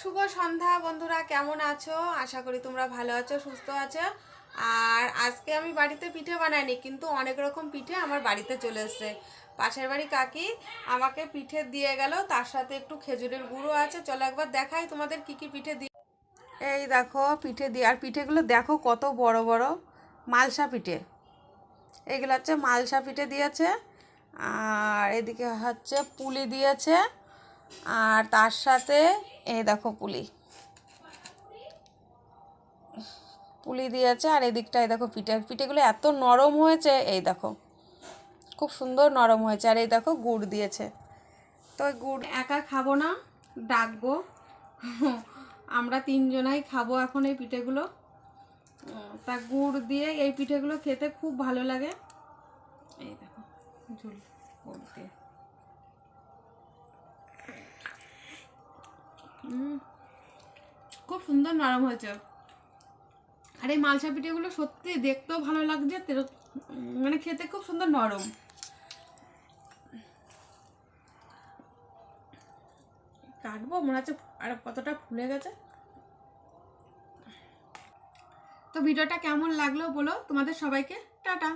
শুভ সন্ধ্যা বন্ধুরা, কেমন আছো? আশা করি তোমরা ভালো আছো, সুস্থ আছো। আর আজকে আমি বাড়িতে পিঠে বানাইনি, কিন্তু অনেক রকম পিঠে আমার বাড়িতে চলে এসছে। পাশের বাড়ি কাকি আমাকে পিঠে দিয়ে গেল, তার সাথে একটু খেজুরের গুঁড়ো আছে। চলো একবার দেখাই তোমাদের কি কি পিঠে দিয়ে এই দেখো, পিঠে দিয়ে আর পিঠেগুলো দেখো কত বড় বড় মালসা পিঠে। এগুলো হচ্ছে মালসা পিঠে দিয়েছে। আর এদিকে হচ্ছে পুলি দিয়েছে। আর তার সাথে এই দেখো পুলি। পুলি দিয়েছে আর এদিকটায় দেখো পিঠে। পিঠেগুলো এত নরম হয়েছে, এই দেখো। খুব সুন্দর নরম হয়েছে। আর এই দেখো গুড় দিয়েছে। তো গুড় একা খাব না, ডাকবো। আমরা তিনজনাই খাব এখন এই পিঠেগুলো। তা গুড় দিয়ে এই পিঠেগুলো খেতে খুব ভালো লাগে। এই দেখো, ঝুল গুড় দিয়ে। খুব সুন্দর নরম হয়েছে। আর এই মালসা পিঠেগুলো সত্যি দেখতেও ভালো লাগছে মানে খেতে খুব সুন্দর নরম। কাটবো, মনে হচ্ছে আর কতটা ফুলে গেছে। তো ভিডিওটা কেমন লাগল বলো তোমাদের সবাইকে। টাটা।